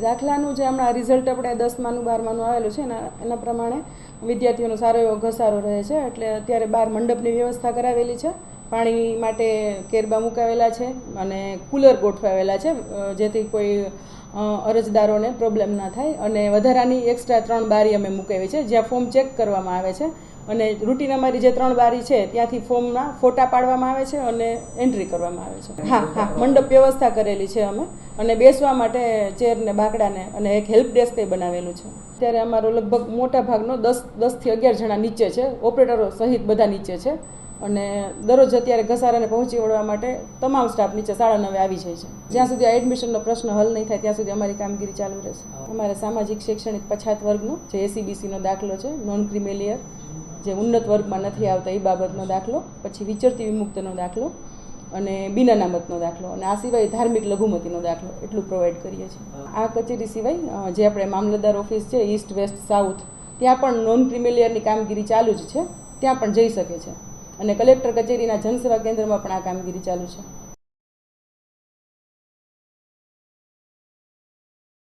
દાખલાનું જે હમણાં રિઝલ્ટ આપણે દસમાનું, બારમાનું આવેલું છે એના એના પ્રમાણે વિદ્યાર્થીઓનો સારો એવો ઘસારો રહે છે. એટલે અત્યારે બાર મંડપની વ્યવસ્થા કરાવેલી છે. પાણી માટે કેરબા મુકાવેલા છે અને કુલર ગોઠવાવેલા છે જેથી કોઈ અરજદારોને પ્રોબ્લેમ ના થાય. અને વધારાની એક્સ્ટ્રા ત્રણ બારી અમે મૂકાવી છે, જ્યાં ફોર્મ ચેક કરવામાં આવે છે. અને રૂટીન અમારી જે ત્રણ બારી છે, ત્યાંથી ફોર્મના ફોટા પાડવામાં આવે છે અને એન્ટ્રી કરવામાં આવે છે. હા હા, મંડપ વ્યવસ્થા કરેલી છે અમે. અને બેસવા માટે ચેરને બાકડાને અને એક હેલ્પ ડેસ્ક બનાવેલું છે. ત્યારે અમારો લગભગ મોટા ભાગનો દસ, દસથી અગિયાર જણા નીચે છે. ઓપરેટરો સહિત બધા નીચે છે. અને દરરોજ અત્યારે ઘસારાને પહોંચી વળવા માટે તમામ સ્ટાફ નીચે સાડા નવે આવી જાય છે. જ્યાં સુધી આ એડમિશનનો પ્રશ્ન હલ નહીં થાય ત્યાં સુધી અમારી કામગીરી ચાલુ રહેશે. અમારે સામાજિક શૈક્ષણિક પછાત વર્ગનો જે એસીબીસીનો દાખલો છે નોન ક્રિમેલિયર જે ઉન્નત વર્ગમાં નથી આવતા એ બાબતનો દાખલો પછી વિચરતી વિમુક્તનો દાખલો અને બિન અનામતનો દાખલો અને આ સિવાય ધાર્મિક લઘુમતીનો દાખલો એટલું પ્રોવાઈડ કરીએ છીએ. આ કચેરી સિવાય જે આપણે મામલતદાર ઓફિસ છે ઈસ્ટ વેસ્ટ સાઉથ ત્યાં પણ નોન ક્રિમિલિયરની કામગીરી ચાલુ જ છે ત્યાં પણ જઈ શકે છે. અને કલેક્ટર કચેરીના જનસેવા કેન્દ્રમાં પણ આ કામગીરી ચાલુ છે.